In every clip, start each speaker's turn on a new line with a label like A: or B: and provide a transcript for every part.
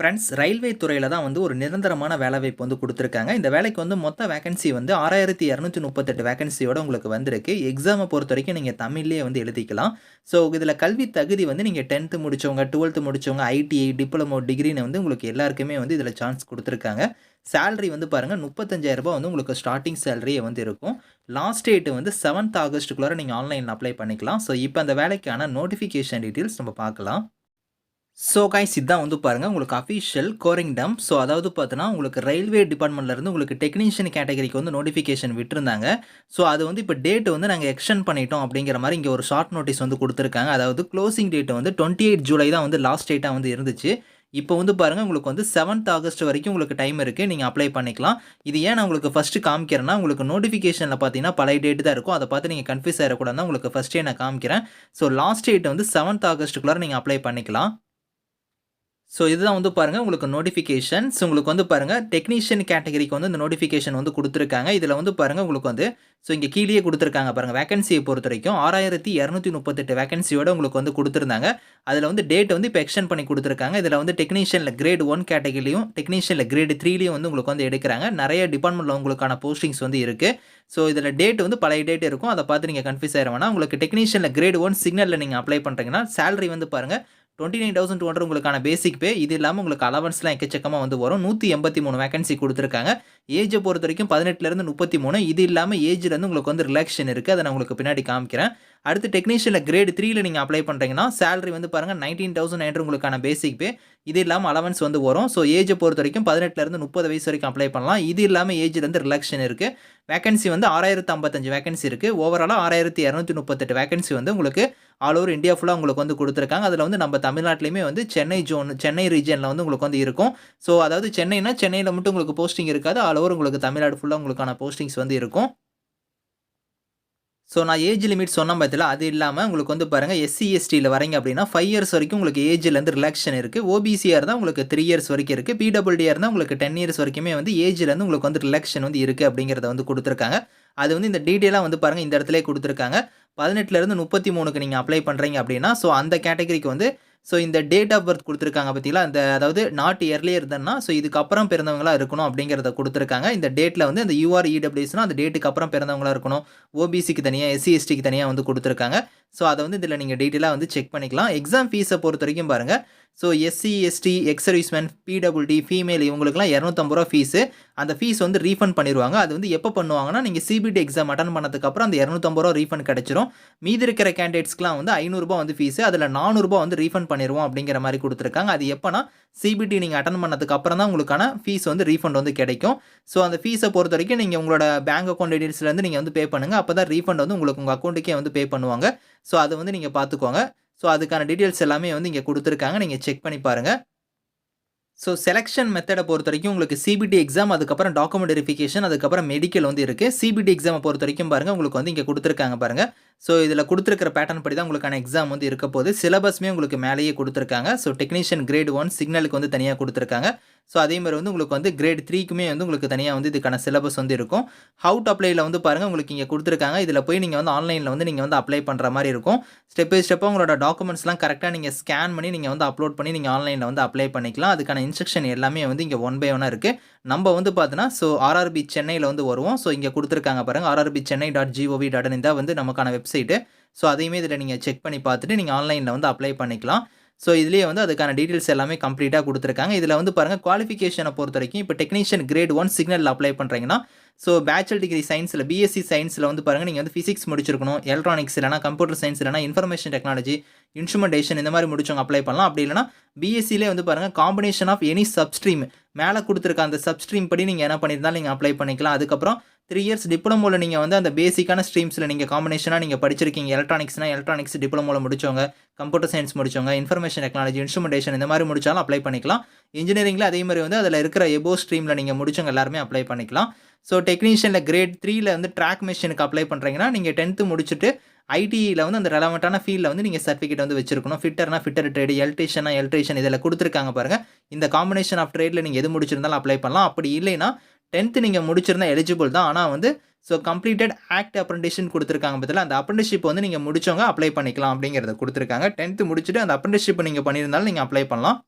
A: Friends railway துறையில் தான் வந்து ஒரு நிரந்தரமான வேலைவாய்ப்பு வந்து கொடுத்துருக்காங்க இந்த வேலைக்கு வந்து மொத்த வேகன்சி வந்து 6238 வேக்கன்சியோட உங்களுக்கு வந்திருக்கு. எக்ஸாமை பொறுத்த வரைக்கும் நீங்கள் தமிழ்லேயே வந்து எழுதிக்கலாம். ஸோ இதில் கல்வி தகுதி வந்து நீங்கள் டென்த்து முடிச்சவங்க, 12த் முடிச்சவங்க, ஐடிஐ, டிப்ளமோ, டிகிரின்னு வந்து உங்களுக்கு எல்லாருக்குமே வந்து இதில் சான்ஸ் கொடுத்துருக்காங்க சேலரி வந்து பாருங்க ரூ. 35,000 வந்து உங்களுக்கு ஸ்டார்டிங் சேலரியே வந்து இருக்கும். லாஸ்ட் டேட்டு வந்து செவன்த் ஆகஸ்ட்டுக்குள்ளார நீங்கள் ஆன்லைனில் அப்ளை பண்ணிக்கலாம். ஸோ இப்போ அந்த வேலைக்கான நோட்டிஃபிகேஷன் டீட்டெயில்ஸ் நம்ம பார்க்கலாம். ஸோ கைஸ் இதான் வந்து பாருங்கள் உங்களுக்கு அஃபிஷியல் கோரிங்டம். ஸோ அதாவது பார்த்தீங்கன்னா, உங்களுக்கு ரயில்வே டிபார்ட்மெண்ட்லேருந்து உங்களுக்கு டெக்னீஷியன் கேட்டகரிக்கு வந்து நோட்டிஃபிகேஷன் விட்டுருந்தாங்க ஸோ அது வந்து இப்போ டேட் வந்து நாங்கள் எக்ஸ்டெண்ட் பண்ணிட்டோம் அப்படிங்கிற மாதிரி இங்கே ஒரு ஷார்ட் நோட்டீஸ் வந்து கொடுத்துருக்காங்க அதாவது க்ளோசிங் டேட் வந்து 28 ஜூலை தான் வந்து லாஸ்ட் டேட்டாக வந்து இருந்துச்சு. இப்போ வந்து பாருங்கள் உங்களுக்கு வந்து செவன்த் ஆகஸ்ட் வரைக்கும் உங்களுக்கு டைம் இருக்குது நீங்கள் அப்ளை பண்ணிக்கலாம். இது ஏன் நான் உங்களுக்கு ஃபஸ்ட்டு காமிக்கிறேன்னா, உங்களுக்கு நோட்டிஃபிகேஷனில் பார்த்தீங்கன்னா பழைய டேட் தான் இருக்கும். அதை பார்த்து நீங்கள் கன்ஃப்யூஸ் ஆகிடக்கூடாது உங்களுக்கு ஃபஸ்ட்டே நான் காமிக்கிறேன். ஸோ லாஸ்ட் டேட் வந்து செவன்த் ஆகஸ்ட்டுக்குள்ளார நீங்கள் அப்ளை பண்ணிக்கலாம். ஸோ இதுதான் வந்து பாருங்கள் உங்களுக்கு நோட்டிஃபிகேஷன்ஸ் உங்களுக்கு வந்து பாருங்கள் டெக்னீஷியன் கேட்டகரிக்கு வந்து இந்த நோட்டிஃபிகேஷன் வந்து கொடுத்துருக்காங்க இதில் வந்து பாருங்கள் உங்களுக்கு வந்து ஸோ இங்க கீழயே குடுத்துருக்காங்க பாருங்க. வேக்கன்சிய பொறுத்தவரைக்கும் 6238 வேக்கன்சியோட உங்களுக்கு வந்து கொடுத்துருந்தாங்க அதில் வந்து டேட் வந்து இப்போ எக்ஸ்டெண்ட் பண்ணி கொடுத்துருக்காங்க இதில் வந்து டெக்னீஷியனில் கிரேட் 1 கேட்டகரிலயும், டெக்னீஷியனில் கிரேட் த்ரீலையும் வந்து உங்களுக்கு வந்து எடுக்கிறாங்க நிறைய டிபார்ட்மெண்ட்டில் உங்களுக்கான போஸ்டிங்ஸ் வந்து இருக்குது ஸோ இதில் டேட் வந்து பழைய டேட் இருக்கும். அதை பார்த்து நீங்கள் கன்ஃப்யூஸ் ஆயிற வேணாம். உங்களுக்கு டெக்னீஷியனில் கிரேட் ஒன் சிக்னலில் நீங்கள் அப்ளை பண்ணுறீங்கன்னா சேலரி வந்து பாருங்கள் டுவெண்ட்டி நைன் தௌசண்ட் 29,200 உங்களுக்கான பேசிக் பே. இது இல்லாமல் உங்களுக்கு அலவன்ஸ்லாம் எக்கச்சக்கமாக வந்து வரும். 183 வேக்கன்சி குடுத்துருக்காங்க. ஏஜ பொறுத்தவரைக்கும் 18லருந்து 33 இது இல்லாமல் ஏஜ்லேருந்து உங்களுக்கு வந்து ரிலாக்ஷன் இருக்குது அதை நான் உங்களுக்கு பின்னாடி காமிக்கிறேன். அடுத்து டெக்னீஷியன்ல கிரேட் த்ரீயில் நீங்கள் அப்ளை பண்ணுறீங்கன்னா சேலரி வந்து பாருங்கள் நைன்டீன் தௌசண்ட் 19,900 உங்களுக்கான பேசிக் பே. இது இல்லாமல் அலவன்ஸ் வந்து வரும். ஸோ ஏஜை பொறுத்த வரைக்கும் பதினெட்டுலேருந்து முப்பது வயசு வரைக்கும் அப்ளை பண்ணலாம். இது இல்லாமல் ஏஜ்லேருந்து ரிலாக்ஷன் இருக்குது வேகன்சி வந்து ஆறாயிரத்து வேக்கன்சி வந்து 6055 வேக்கன்சி இருக்கு. ஓவராலா 6238 வேக்கன்சி வந்து உங்களுக்கு ஆல் ஓவர் இந்தியா ஃபுல்லாக உங்களுக்கு வந்து கொடுத்துருக்காங்க அதில் வந்து நம்ம தமிழ்நாட்டிலையுமே வந்து சென்னை ஜோன் சென்னை ரீஜனில் வந்து உங்களுக்கு வந்து இருக்கும். ஸோ அதாவது சென்னைனா சென்னையில் மட்டும் உங்களுக்கு போஸ்டிங் இருக்காது. ஆல் ஓவர் உங்களுக்கு தமிழ்நாடு ஃபுல்லாக உங்களுக்கான போஸ்டிங்ஸ் வந்து இருக்கும். ஸோ நான் ஏஜ் லிமிட் சொன்ன பார்த்தீங்களா, அது இல்லாமல் உங்களுக்கு வந்து பாருங்கள் எஸ்சி, எஸ்டியில் வரீங்க அப்படின்னா ஃபைவ் இயர்ஸ் வரைக்கும் உங்களுக்கு ஏஜ்லேருந்து ரிலாக்ஷன் இருக்குது ஓபிசியாக ஓபிசியா உங்களுக்கு த்ரீ இயர்ஸ் வரைக்கும் இருக்குது பிடபிள்யூடியா இருந்தால் உங்களுக்கு 10 இயர்ஸ் வரைக்குமே வந்து ஏஜ்லேருந்து உங்களுக்கு வந்து ரிலாக்ஷன் வந்து இருக்குது அப்படிங்கிறத வந்து கொடுத்துருக்காங்க அது வந்து இந்த டீட்டெயிலாக வந்து பாருங்கள் இந்த இடத்துல கொடுத்துருக்காங்க பதினெட்டுலேருந்து முப்பத்தி மூணுக்கு நீங்கள் அப்ளை பண்ணுறீங்க அப்படின்னா, ஸோ அந்த கேட்டகரிக்கு வந்து ஸோ இந்த டேட் ஆஃப் பர்த் கொடுத்துருக்காங்க பார்த்தீங்களா, அந்த அதாவது நாட் இயர்லியே இருந்தேன்னா ஸோ இதுக்கப்புறம் பிறந்தவங்களா இருக்கணும் அப்படிங்கிறத கொடுத்துருக்காங்க. இந்த டேட்டில் வந்து இந்த யுஆர்இடபுள்யூஸ்னா அந்த டேட்டுக்கு அப்புறம் பிறந்தவங்களா இருக்கணும். ஓபிசிக்கு தனியாக எஸ்சி, எஸ்டிக்கு தனியாக வந்து கொடுத்துருக்காங்க. ஸோ அதை வந்து இதில் நீங்கள் டீட்டெயிலாக வந்து செக் பண்ணிக்கலாம். எக்ஸாம் ஃபீஸை பொறுத்த வரைக்கும் பாருங்கள் so SC, ST, ex-servicemen PWD female இவங்களுக்குலாம் இரநூத்தம்பது ரூபா ஃபீஸு. அந்த ஃபீஸ் வந்து ரீஃபண்ட் பண்ணிடுவாங்க அது வந்து எப்போ பண்ணுவாங்கன்னா, நீங்கள் சிபிடி எக்ஸாம் அட்டன் பண்ணதுக்கப்புறம் அந்த இரநூத்தம்பது ரூபா ரீஃபண்ட் கிடச்சிரும் மீதி இருக்கிற கேண்டிடேட்ஸ்க்குலாம் வந்து ஐநூறுரூபா வந்து ஃபீஸு. அதில் நானூறுரூபா வந்து ரீஃபண்ட் பண்ணிடுவோம் அப்படிங்கிற மாதிரி கொடுத்துருக்காங்க அது எப்போனா சிபிடி நீங்கள் அட்டன் பண்ணதுக்கு அப்புறம் தான் உங்களுக்கான ஃபீஸ் வந்து ரீஃபண்ட் வந்து கிடைக்கும். ஸோ அந்த ஃபீஸை பொறுத்த வரைக்கும் நீங்கள் உங்களோட பேங்க் அக்கௌண்ட் டீட்டெயில்ஸ்லேருந்து நீங்கள் வந்து பே பண்ணுங்கள் அப்போ தான் ரீஃபண்ட் வந்து உங்களுக்கு உங்கள் அக்கௌண்ட்டுக்கே வந்து பே பண்ணுவாங்க. ஸோ அதை வந்து நீங்கள் பார்த்துக்கோங்க. ஸோ அதுக்கான டீட்டெயில்ஸ் எல்லாமே வந்து இங்கே கொடுத்துருக்காங்க நீங்கள் செக் பண்ணி பாருங்கள் ஸோ செலக்ஷன் பொறுத்த வரைக்கும் உங்களுக்கு சிபிடி எக்ஸாம், அதுக்கப்புறம் டாக்குமெண்ட் வெரிஃபிகேஷன், அதுக்கப்புறம் மெடிக்கல் வந்து இருக்குது சிபிடி எக்ஸாமை பொறுத்த வரைக்கும் பாருங்கள் உங்களுக்கு வந்து இங்கே கொடுத்துருக்காங்க பாருங்கள் ஸோ இதில் கொடுத்துருக்கிற பேட்டர்ன் படி தான் உங்களுக்கான எக்ஸாம் வந்து இருக்க போது. சிலபஸ்மே உங்களுக்கு மேலேயே கொடுத்துருக்காங்க. ஸோ டெக்னீஷியன் கிரேட் ஒன் சிக்னலுக்கு வந்து தனியாக கொடுத்துருக்காங்க. ஸோ அதே மாதிரி வந்து உங்களுக்கு வந்து கிரேட் த்ரீக்குமே வந்து உங்களுக்கு தனியாக வந்து இதுக்கான சிலபஸ் வந்து இருக்கும். ஹவு டு அப்ளைல வந்து பாருங்கள் உங்களுக்கு இங்கே கொடுத்துருக்காங்க இதில் போய் நீங்கள் வந்து ஆன்லைனில் வந்து நீங்கள் வந்து அப்ளை பண்ணுற மாதிரி இருக்கும். ஸ்டெப் பை ஸ்டெப்பாக உங்களோட டாக்குமெண்ட்ஸ்லாம் கரெக்டாக நீங்கள் ஸ்கேன் பண்ணி நீங்கள் வந்து அப்லோட் பண்ணி நீங்கள் ஆன்லைனில் வந்து அப்ளை பண்ணிக்கலாம். அதுக்கான இன்ஸ்ட்ரக்ஷன் எல்லாமே வந்து இங்கே ஒன் பை ஒன்னாக இருக்குது நம்ம வந்து பார்த்தீங்கன்னா, ஸோ ஆர்ஆர்பி சென்னையில் வந்து வருவோம். ஸோ இங்கே கொடுத்துருக்காங்க பாருங்கள் RRB Chennai dot G O V dot in தான் வந்து நமக்கான வெப்சைட்டு. ஸோ அதையுமே இதில் நீங்கள் செக் பண்ணி பார்த்துட்டு நீங்கள் ஆன்லைனில் வந்து அப்ளை பண்ணிக்கலாம். ஸோ இதுலேயே வந்து அதுக்கான டீட்டெயில்ஸ் எல்லாமே கம்ப்ளீட்டாக கொடுத்துருக்காங்க இதில் வந்து பாருங்க பொறுத்த வரைக்கும் இப்போ technician grade one signal apply பண்ணுறீங்கன்னா ஸோ பேச்சுலர் டிகிரி சயின்ஸில் பிஎஸ்சி சயின்ஸில் வந்து பாருங்கள் நீங்கள் வந்து ஃபிசிக்ஸ் முடிச்சிருக்கணும். எலக்ட்ரானிக்ஸ் இல்லைனா கம்ப்யூட்டர் சயின்ஸ் இல்லைனா இன்ஃபர்மேஷன் டெக்னாலஜி, இன்ஸ்ட்ருமெண்டேஷன் இந்த மாதிரி முடிச்சவங்க அப்ளை பண்ணலாம். அப்படி இல்லைனா பிஎஸ்சிலே வந்து பாருங்கள் காம்பினேஷன் ஆஃப் எனி சப்ஸ்ட்ரீம் மேலே கொடுத்துருக்க அந்த சப்ஸ்ட்ரீம் படி நீங்கள் என்ன பண்ணியிருந்தாலும் நீங்கள் அப்ளை பண்ணிக்கலாம். அதுக்கப்புறம் த்ரீ இயர்ஸ் டிப்ளமோவில் நீங்கள் வந்து அந்த பேசிக்கான ஸ்ட்ரீம்ஸில் நீங்கள் காம்பினேஷனாக நீங்கள் படிச்சிருக்கீங்க. எலக்ட்ரானிக்ஸ்னா எலக்ட்ரானிக்ஸ் டிப்ளமோல முடிச்சவங்க, கம்ப்யூட்டர் சயின்ஸ் முடிச்சவங்க, இன்ஃபர்மேஷன் டெக்னாலஜி, இன்ஸ்ட்ருமெண்டேஷன் இந்த மாதிரி முடிச்சாலும் அப்ளை பண்ணிக்கலாம். இன்ஜினியரிங்கில் அதே மாதிரி வந்து அதில் இருக்கிற எபோ ஸ்ட்ரீமில் நீங்கள் முடிச்சவங்க எல்லாருமே அப்ளை பண்ணிக்கலாம். ஸோ டெக்னீஷியனில் கிரேட் த்ரீயில் வந்து ட்ராக் மிஷினுக்கு அப்ளை பண்ணுறீங்கன்னா நீங்கள் டென்த்து முடிச்சுட்டு ஐடியில் வந்து அந்த ரெலவெண்ட்டான ஃபீல்டில் வந்து நீங்கள் சர்டிஃபிகேட் வந்து வச்சிருக்கணும். ஃபிட்டர்னா ஃபிட்டர் ட்ரேடு, எலக்ட்ரிஷனா எலக்ட்ரிஷன் இதில் கொடுத்துருக்காங்க பாருங்கள் இந்த காம்பினேஷன் ஆஃப் ட்ரேடில் நீங்கள் எது முடிச்சிருந்தாலும் அப்ளை பண்ணலாம். அப்படி இல்லைன்னா டென்த்து நீங்கள் முடிச்சிருந்தா எலிஜிபிள் தான். ஆனால் வந்து ஸோ கம்ப்ளீட்டட் ஆக்ட் அப்ரண்டிஷன் கொடுத்துருக்காங்க பார்த்தீங்களா, அந்த அப்ரண்டிஷிப் வந்து நீங்கள் முடிச்சவங்க அப்ளை பண்ணிக்கலாம் அப்படிங்கிறத கொடுத்துருக்காங்க டென்த்து முடிச்சுட்டு அந்த அப்ரண்டிஷிப் நீங்கள் பண்ணியிருந்தாலும் நீங்கள் அப்ளை பண்ணலாம்.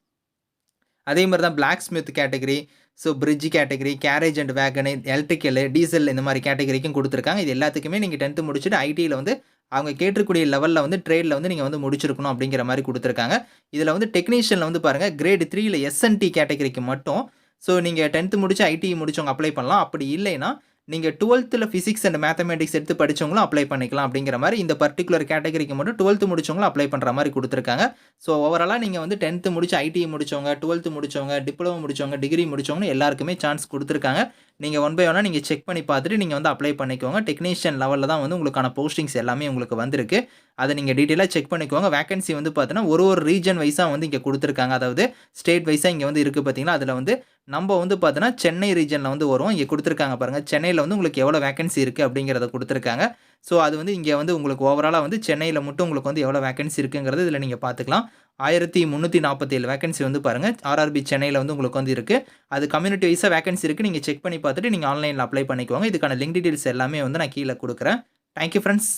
A: அதே மாதிரி தான் blacksmith category so bridge category carriage and wagon electrical diesel இந்த மாதிரி கேட்டகரிக்கும் கொடுத்துருக்காங்க. இது எல்லாத்துக்குமே நீங்கள் டென்த்து முடிச்சுட்டு ஐடியில் வந்து அவங்க கேட்டிருக்கூடிய லெவலில் வந்து ட்ரேடில் வந்து நீங்கள் வந்து முடிச்சிருக்கணும் அப்படிங்கிற மாதிரி கொடுத்துருக்காங்க. இதில் வந்து டெக்னீஷியனில் வந்து பாருங்கள் கிரேட் த்ரீயில் எஸ்என்டி கேட்டகரிக்கு மட்டும் ஸோ நீங்கள் டென்த்து முடிச்சு ஐடி முடிச்சவங்க அப்ளை பண்ணலாம். அப்படி இல்லைன்னா நீங்கள் டுவெல்த்தில் ஃபிசிக்ஸ் அண்ட் மேத்தமெட்டிக்ஸ் எடுத்து படிச்சவங்களும் அப்ளை பண்ணிக்கலாம் அப்படிங்கிற மாதிரி இந்த பர்டிகுலர் கேட்டகரிக்கு மட்டும் டுவெல்த்து முடிச்சவங்களும் அப்ளை பண்ணுற மாதிரி கொடுத்துருக்காங்க. ஸோ ஓவராலாக நீங்கள் வந்து டென்த்து முடிச்சு ஐடிஐ முடிச்சவங்க டுவெல்த்து முடிச்சவங்க டிப்ளமோ முடிச்சவங்க டிகிரி முடிச்சவங்க எல்லாருக்குமே சான்ஸ் கொடுத்துருக்காங்க. நீங்கள் ஒன் பை ஒன்னாக நீங்கள் செக் பண்ணி பார்த்துட்டு நீங்கள் வந்து அப்ளை பண்ணிக்கோங்க. டெக்னீஷியன் லெவலில் தான் வந்து உங்களுக்கான போஸ்டிங்ஸ் எல்லாமே உங்களுக்கு வந்திருக்கு. அதை நீங்கள் டீட்டெயிலாக செக் பண்ணிக்கோங்க. வேகன்சி வந்து பார்த்தீங்கன்னா ஒரு ஒரு ரீஜன் வைஸாக வந்து இங்கே கொடுத்துருக்காங்க. அதாவது ஸ்டேட் வைஸாக இங்கே வந்து இருக்குது பார்த்தீங்கன்னா அதில் வந்து நம்ம வந்து பார்த்தோன்னா சென்னை ரீஜனில் வந்து வரும். இங்கே கொடுத்துருக்காங்க பாருங்கள் சென்னையில் வந்து உங்களுக்கு எவ்வளோ வேகன்சி இருக்குது அப்படிங்கிறத கொடுத்துருக்காங்க. ஸோ அது வந்து இங்கே வந்து உங்களுக்கு ஓவராலாக வந்து சென்னையில் மட்டும் உங்களுக்கு வந்து எவ்வளோ வேகன்சி இருக்குங்கிறது இதில் நீங்கள் பார்த்துக்கலாம். ஆயிரத்தி முந்நூற்றி நாற்பத்தேழு வேகன்சி வந்து பாருங்கள் ஆர்ஆர்பி சென்னையில் வந்து உங்களுக்கு வந்து இருக்குது அது கம்யூனிட்டி வைஸாக வேகன்சி இருக்குது நீங்கள் செக் பண்ணி பார்த்துட்டு நீங்கள் ஆன்லைனில் அப்ளை பண்ணிக்கோங்க. இதுக்கான லிங்க் டீட்டெயில்ஸ் எல்லாமே வந்து நான் கீழே கொடுக்குறேன். Thank you friends